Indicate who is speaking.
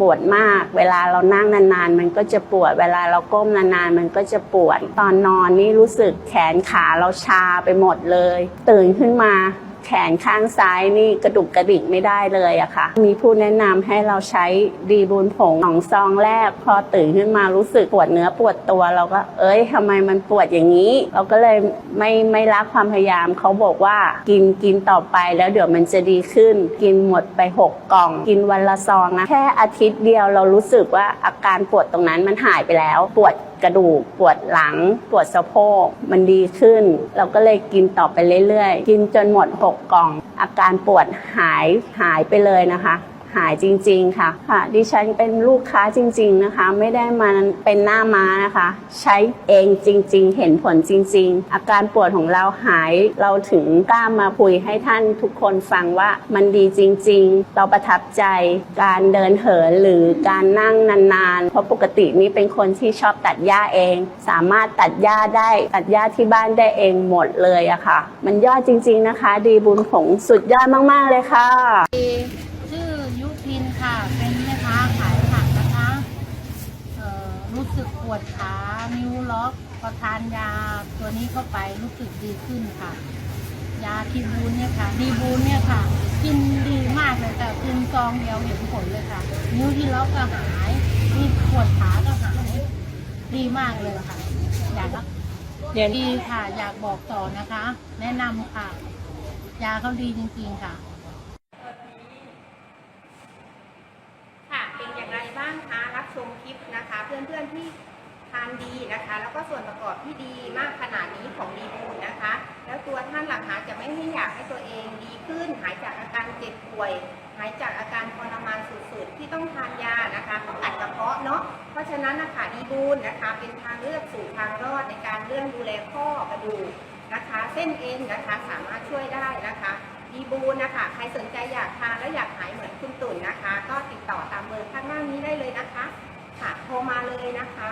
Speaker 1: ปวดมาก เวลาเรานั่งนานๆ มันก็จะปวด เวลาเราก้มนานๆ มันก็จะปวด ตอนนอนนี่รู้สึกแขนขาเราชาไปหมดเลย ตื่นขึ้นมา แขนข้างซ้ายนี่กระดุกกระดิกไม่ได้เลยอะค่ะ มีผู้แนะนำให้เราใช้ดีบูนผงสองซองแรก พอตื่นขึ้นมารู้สึกปวดเนื้อปวดตัวเราก็ เอ้ยทำไมมันปวดอย่างนี้ เราก็เลยไม่ไม่รักความพยายามเขาบอกว่ากินกินต่อไปแล้วเดี๋ยวมันจะดีขึ้น กินหมดไปหกกล่อง กินวันละซองนะแค่อาทิตย์เดียวเรารู้สึกว่าอาการปวดตรงนั้นมันหายไปแล้ว ปวด กระดูก ปวดหลัง ปวดสะโพก มันดีขึ้น เราก็เลยกินต่อไปเรื่อยๆ กินจนหมด 6 กล่อง อาการปวดหายหายไปเลยนะคะ หายจริง ๆ ค่ะ ค่ะ ดิฉันเป็นลูกค้าจริง ๆ นะคะ ไม่ได้มาเป็นหน้าม้านะคะ ใช้เองจริง ๆ เห็นผลจริง ๆ อาการปวดของเราหาย เราถึงกล้ามาคุยให้ท่านทุกคนฟังว่ามันดีจริง ๆ เราประทับใจการเดินเหินหรือการนั่งนานๆ เพราะปกตินี่เป็นคนที่ชอบตัดหญ้าเอง สามารถตัดหญ้าได้ตัดหญ้าที่บ้านได้เองหมดเลยอะค่ะ มันยอดจริง ๆ นะคะ ดีบุญผงสุดยอดมาก ๆ เลยค่ะ
Speaker 2: ชื่อยุพินค่ะ เป็นแม่ค้าขายผักนะคะเอ่อรู้สึกปวดขานิ้วล็อก พอทานยาตัวนี้เข้าไปรู้สึกดีขึ้นค่ะ ยาทีบูนเนี่ยค่ะดีบูนเนี่ยค่ะ กินดีมากเลยแต่กินซองเดียวเห็นผลเลยค่ะนิ้วที่ล็อกก็หายนี่ปวดขาก็หายดีมากเลยค่ะ อยากรัก
Speaker 1: เดี๋ยว
Speaker 2: ดีค่ะ อยากบอกต่อนะคะ แนะนำค่ะ ยาเขาดีจริงๆค่ะ
Speaker 3: ค่ะเป็นอย่างไรบ้างคะรับชมคลิปนะคะ เพื่อนๆที่ทาน ดีนะคะ แล้วก็ส่วนประกอบที่ดีมากขนาดนี้ของดีบูนนะคะ แล้วตัวท่านหลักหาจะไม่ให้อยากให้ตัวเองดีขึ้น หายจากอาการเจ็บป่วย หายจากอาการทรมานสุดๆ ที่ต้องทานยานะคะต้องตัดกระเพาะเนาะเพราะฉะนั้นนะคะดีบูนนะคะ เป็นทางเลือกสู่ทางรอดในการเรื่องดูแลข้อกระดูกนะคะ เส้นเอ็นนะคะสามารถช่วยได้นะคะดีบูนนะคะใครสนใจอยากทานแล้วอยากหายเหมือนคุณตุ่นนะคะ ก็ติดต่อตามเบอร์ข้างล่างนี้ได้เลยนะคะ ค่ะโทรมาเลยนะคะ